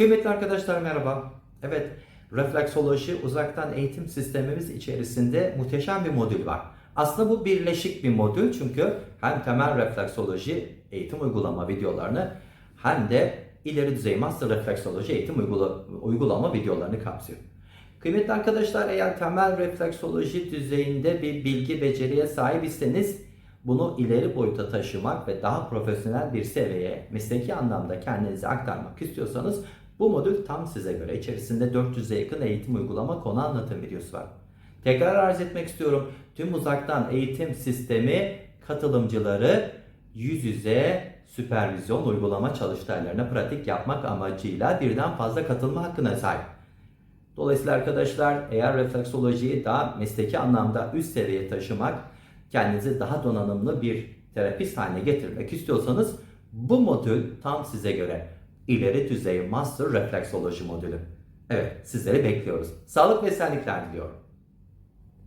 Kıymetli arkadaşlar merhaba. Evet, refleksoloji uzaktan eğitim sistemimiz içerisinde muhteşem bir modül var. Aslında bu birleşik bir modül çünkü hem temel refleksoloji eğitim uygulama videolarını hem de ileri düzey master refleksoloji eğitim uygula- uygulama videolarını kapsıyor. Kıymetli arkadaşlar eğer temel refleksoloji düzeyinde bir bilgi beceriye sahip iseniz bunu ileri boyuta taşımak ve daha profesyonel bir seviyeye mesleki anlamda kendinizi aktarmak istiyorsanız bu modül tam size göre. İçerisinde 400'e yakın eğitim uygulama konu anlatım videosu var. Tekrar arz etmek istiyorum. Tüm uzaktan eğitim sistemi katılımcıları yüz yüze süpervizyon uygulama çalıştaylarına pratik yapmak amacıyla birden fazla katılma hakkına sahip. Dolayısıyla arkadaşlar eğer refleksolojiyi daha mesleki anlamda üst seviyeye taşımak, kendinizi daha donanımlı bir terapist haline getirmek istiyorsanız bu modül tam size göre. İleri düzey Master Refleksoloji modülü. Evet sizleri bekliyoruz. Sağlık ve esenlikler diliyorum.